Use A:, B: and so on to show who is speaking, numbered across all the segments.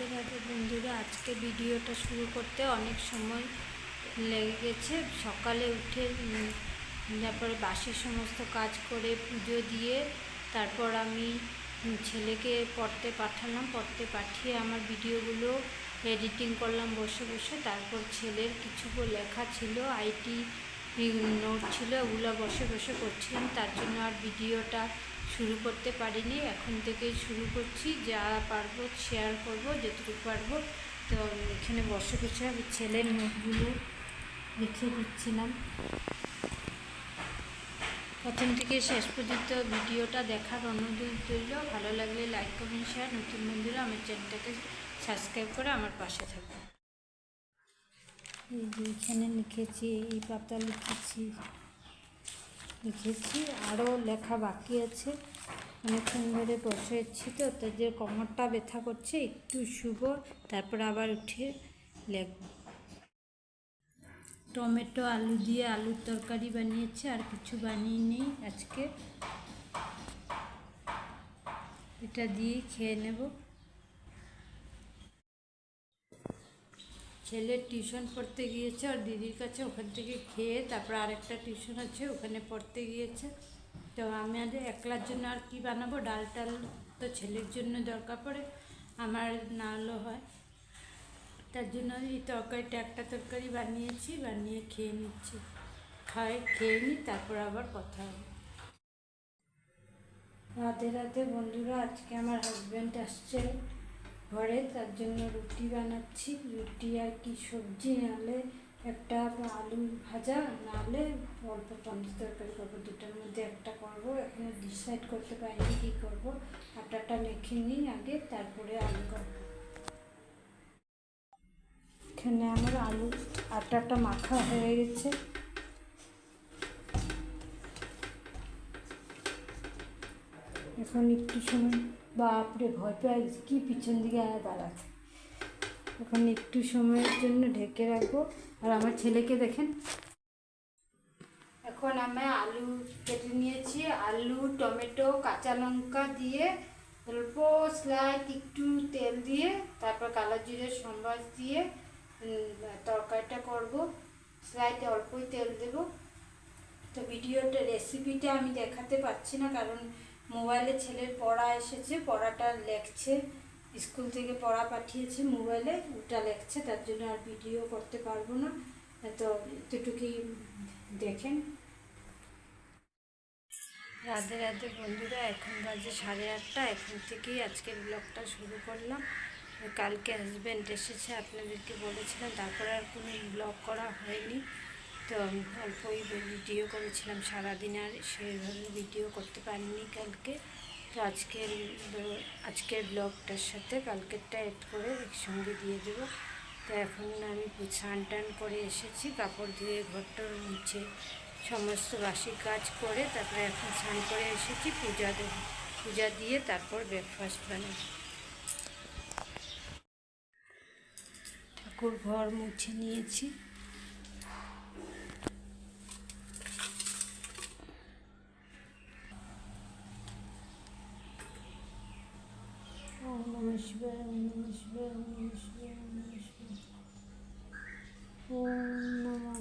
A: রাধে রাধে বন্ধুরা আজকে ভিডিওটা শুরু করতে অনেক সময় লেগে গেছে। সকালে উঠে তারপরে বাসি সমস্ত কাজ করে পুজো দিয়ে তারপর আমি ছেলেকে পড়তে পাঠালাম। পড়তে পাঠিয়ে আমার ভিডিওগুলো এডিটিং করলাম বসে বসে। তারপর ছেলের কিছু লেখা ছিল, আইটি নোট ছিল ওগুলো বসে বসে করছিলাম। তার জন্য আর ভিডিওটা শুরু করতে পারিনি। এখন থেকেই শুরু করছি। যা পারব শেয়ার করব যতটুকু পারব। তো এখানে বসে বসে আমি ছেলের নোটগুলো লিখে দিচ্ছিলাম। প্রথম থেকে শেষ পর্যন্ত ভিডিওটা দেখার অনুরোধ রইল। ভালো লাগলে লাইক কমেন্ট শেয়ার নতুন বন্ধুরা আমার চ্যানেলটাকে সাবস্ক্রাইব করে আমার পাশে থাকবে এই যে এখানে লিখেছি, এই পাতা লিখেছি লিখেছি, আরও লেখা বাকি আছে। অনেকক্ষণ ধরে বসে আছি তো তাই যে কোমরটা ব্যথা করছে, একটু শুভ তারপর আবার উঠে লেখব টমেটো, আলু দিয়ে আলুর তরকারি বানিয়েছে, আর কিছু বানিয়ে নেই আজকে। এটা দিয়ে খেয়ে নেব। ছেলে টিউশন পড়তে গিয়েছে, আর দিদির কাছে ওখান থেকে খেয়ে, তারপর আরেকটা টিউশন আছে, ওখানে পড়তে গিয়েছে। তো আমি আর একলার জন্য আর কি বানাবো? ডাল টাল তো ছেলের জন্য দরকার পড়ে, আমার না হলেও হয়। তার জন্য এই তরকারিটা একটা তরকারি বানিয়েছি, বানিয়ে খেয়ে নিচ্ছি। খাই খেয়ে নিই তারপর আবার কথা হবে। রাতে রাতে বন্ধুরা, আজকে আমার হাজব্যান্ড আসছে ঘরে, তার জন্য রুটি বানাচ্ছি। রুটি আর কি সবজি নাহলে একটা আলু ভাজা নাহলে অল্প পঞ্চাশ তরকারি করব। দুটোর মধ্যে একটা করব। এখানে ডিসাইড করতে পারিনি কী করব। আটাটা মেখে নিই আগে, তারপরে আলু করব। এখানে আমার আলু, আটাটা মাখা হয়ে গেছে। এখন একটু সময়, বাপরে, ভয় পেয়ে কি পিছন দিকে দাঁড়াচ্ছে। এখন একটু সময়ের জন্য ঢেকে রাখব। আর আমার ছেলেকে দেখেন। এখন আমি আলু কেটে নিয়েছি। আলু, টমেটো, কাঁচা লঙ্কা দিয়ে অল্প স্লাইট একটু তেল দিয়ে, তারপর কালো জিরে সম্বাস দিয়ে তরকারিটা করব। স্লাইটে অল্পই তেল দেব। তো ভিডিওটা, রেসিপিটা আমি দেখাতে পাচ্ছি না, কারণ মোবাইলে ছেলের পড়া এসেছে, পড়াটা লেখছে। স্কুল থেকে পড়া পাঠিয়েছে মোবাইলে, ওটা লেখছে, তার জন্য আর ভিডিও করতে পারব না। তো এতটুকুই দেখেন। রাধে রাধে বন্ধুরা, এখন বাজে সাড়ে আটটা। এখন থেকেই আজকের ব্লগটা শুরু করলাম। কালকে হাজব্যান্ড এসেছে, আপনাদেরকে বলেছিলাম, তারপরে আর কোনো ব্লগ করা হয়নি। তো অল্পই ভিডিও করেছিলাম, সারাদিন আর সেইভাবে ভিডিও করতে পারিনি কালকে। তো আজকের আজকের ব্লগটার সাথে কালকেরটা এড করে একসঙ্গে দিয়ে দেবো। তো এখন আমি স্নান টান করে এসেছি, কাপড় ধুয়ে ঘরটর মুছে সমস্ত বাসি কাজ করে তারপরে এখন স্নান করে এসেছি, পূজা দেবো পূজা দিয়ে তারপর ব্রেকফাস্ট বানাবো। ঠাকুর ঘর মুছে নিয়েছি।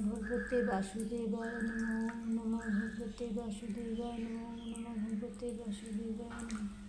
A: ভগবতে বাসুদেবায় নমঃ নমঃ ভগবতে বাসুদেবায় নম নমঃ ভগবতে বাসুদেবায় নমঃ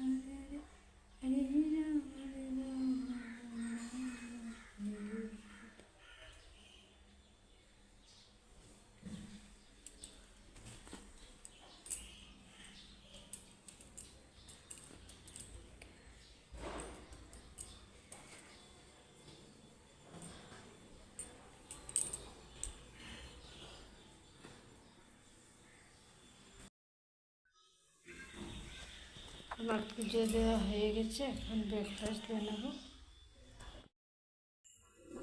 A: আমার পুজো দেওয়া হয়ে গেছে এখন ব্রেকফাস্ট বানাবো।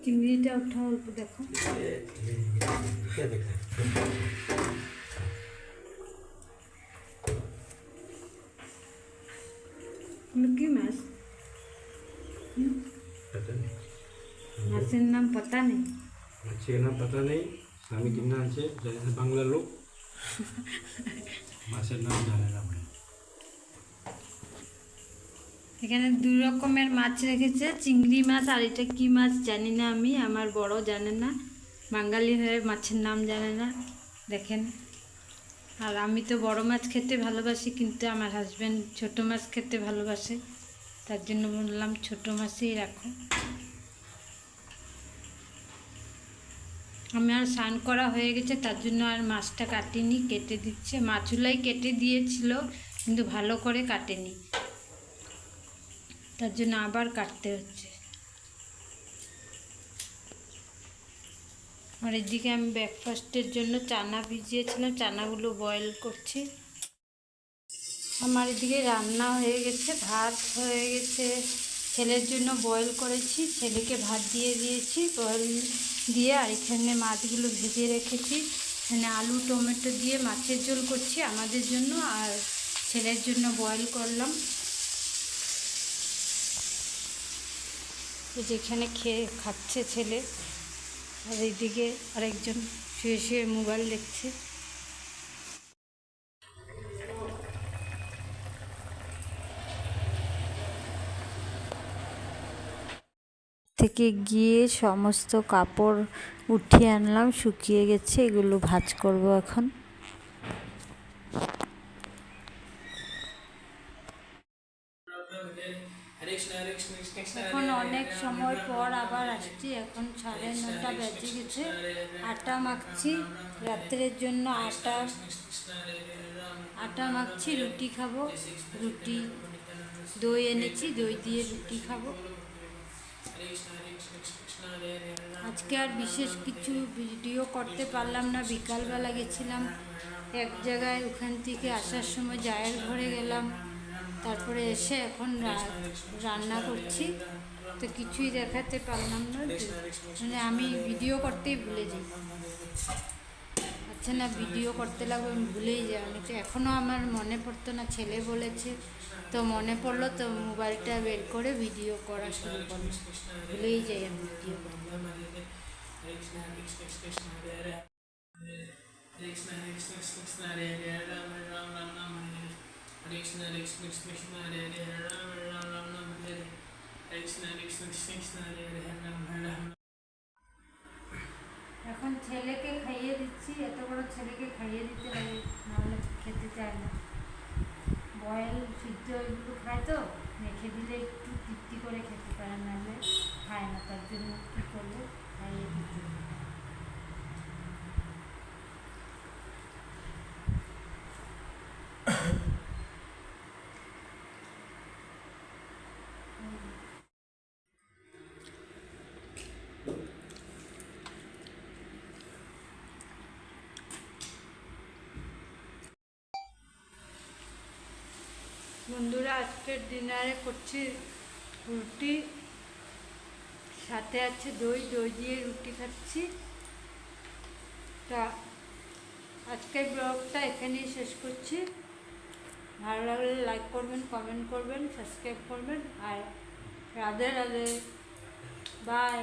A: চিংড়িটা ওঠা অল্প দেখো। কি মাছ। মাছের নাম পাতা নেই।
B: মাছের নাম পাতা নেই স্বামী কিনা আছে বাংলার লোক। মাছের নাম জানে না।
A: এখানে দু রকমের মাছ রেখেছে। চিংড়ি মাছ আর এটা কি মাছ জানি না আমি, আমার বড় জানে না। বাঙালি হয়ে মাছের নাম জানে না, দেখেন। আর আমি তো বড় মাছ খেতে ভালোবাসি, কিন্তু আমার হাজব্যান্ড ছোট মাছ খেতে ভালোবাসে। তার জন্য বললাম ছোট মাছই রাখো। আমি আর স্নান করা হয়ে গেছে, তার জন্য আর মাছটা কাটিনি, কেটে দিচ্ছে। মাছুলাই কেটে দিয়েছিল, কিন্তু ভালো করে কাটেনি। তার জন্য আবার কাটতে হচ্ছে। আর এদিকে আমি ব্রেকফাস্টের জন্য চানা ভিজিয়েছিলাম, চানাগুলো বয়েল করছি। আমার এদিকে রান্না হয়ে গেছে, ভাত হয়ে গেছে। ছেলের জন্য বয়েল করেছি, ছেলেকে ভাত দিয়ে দিয়েছি বয়েল দিয়ে আর এখানে মাছগুলো ভেজে রেখেছি। এখানে আলু, টমেটো দিয়ে মাছের ঝোল করছি আমাদের জন্য, আর ছেলের জন্য বয়েল করলাম। যেখানে খেয়ে খাচ্ছে ছেলে, আর এইদিকে আরেকজন শুয়ে শুয়ে মোবাইল দেখছে। থেকে গিয়ে সমস্ত কাপড় উঠিয়ে আনলাম, শুকিয়ে গেছে, এগুলো ভাঁজ করব এখন অনেক সময় পর আবার আসছি এখন নটা বেজে গেছে আটা মাখছি। রাত্রের জন্য আটা আটা মাখছি, রুটি খাব। রুটি, দই এনেছি, দই দিয়ে রুটি খাব। আজকে আর বিশেষ কিছু ভিডিও করতে পারলাম না। বিকালবেলা গেছিলাম এক জায়গায়, ওখান থেকে আসার সময় জায়ের ঘরে গেলাম। তারপরে এসে এখন রান্না করছি। তো কিছুই দেখাতে পারলাম না মানে আমি ভিডিও করতেই ভুলে যাই। আচ্ছা না ভিডিও করতে লাগবে, আমি ভুলেই যাই। অনেক এখনও আমার মনে পড়তো না, ছেলে বলেছে। তো মনে পড়ল তো মোবাইলটা বের করে ভিডিও করা শুরু করল ভুলেই যাই আমি ভিডিও করতে। এখন ছেলেকে খাইয়ে দিচ্ছি, এত বড় ছেলেকে খাইয়ে দিতে লাগে নাহলে খেতে চায় না। বয়েল সিদ্ধ এগুলো খায় তো রেখে দিলে একটু তৃপ্তি করে খেতে পারে, নাহলে খায় না, তার জন্য কী করব? খাইয়ে দিতে হবে। বন্ধুরা, আজকের ডিনারে করছি রুটি, সাথে আছে দই দই দিয়ে রুটি খাচ্ছি। তা, আজকের ব্লগটা এখানেই শেষ করছি। ভালো লাগলে লাইক করবেন কমেন্ট করবেন সাবস্ক্রাইব করবেন, আর রাধে রাধে। বাই